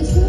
우리